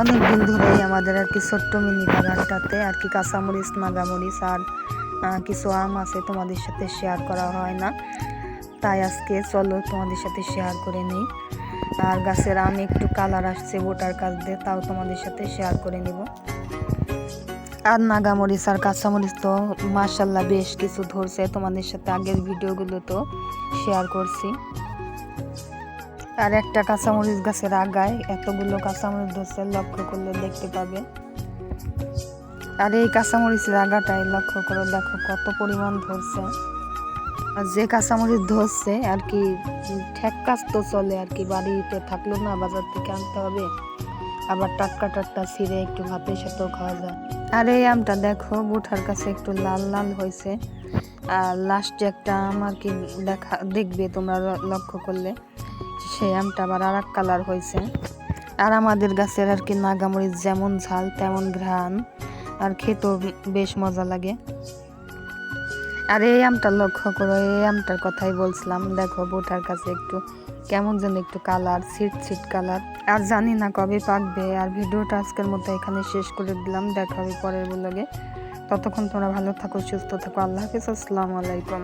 অনেক দিন ধরেই আমাদের আর কি ছোট্ট মিনি বাগানটাতে আর কি কাঁচামরিচ নাগামরিচ আর কিছু আম আছে তোমাদের সাথে শেয়ার করা হয় না। তাই আজকে চলো তোমাদের সাথে শেয়ার করে নিই। আর গাছের আম একটু কালার আসছে ওটার কাছ দিয়ে, তাও তোমাদের সাথে শেয়ার করে নিব। আর নাগামরিচ আর কাঁচামরিচ তো মার্শাল্লাহ বেশ কিছু ধরছে, তোমাদের সাথে আগের ভিডিওগুলো তো শেয়ার করছি। আর একটা কাঁচামরিচ গাছের আগায় এতগুলো কাঁচামরিচ ধরছে, লক্ষ্য করলে দেখতে পাবে। আর এই কাঁচামরিচের আগাটাই লক্ষ্য করে দেখো কত পরিমাণ ধরছে। আর যে কাঁচামরিচ ধরছে, আর কি ঠেক কাজ তো চলে, আর কি বাড়িতে থাকল না, বাজার থেকে আনতে হবে। আবার টাটকা টাটকা ছিঁড়ে একটু ভাতের সাথেও খাওয়া যায়। আর এই আমটা দেখো বুঠার কাছে একটু লাল লাল হয়েছে। আর লাস্টে একটা আম আর কি দেখা, দেখবে তোমরা লক্ষ্য করলে। সেই আমটা আবার আর এক কালার হয়েছে। আর আমাদের গাছের আর কি নাগামরিচ যেমন ঝাল, তেমন ঘ্রাণ। আর খেতেও বেশ মজা লাগে। আর এই আমটা লক্ষ্য করো, এই আমটার কথাই বলছিলাম, দেখো বোটার কাছে একটু কেমন যেন একটু কালার, ছিট ছিট কালার। আর জানি না কবে পাকবে, আর ভিডিওটা আজকের মতো এখানে শেষ করে দিলাম, দেখা হবে পরের ব্লগে ততক্ষণ তোমরা ভালো থাকো, সুস্থ থাকো, আল্লাহ হাফিজ, আসসালামু আলাইকুম।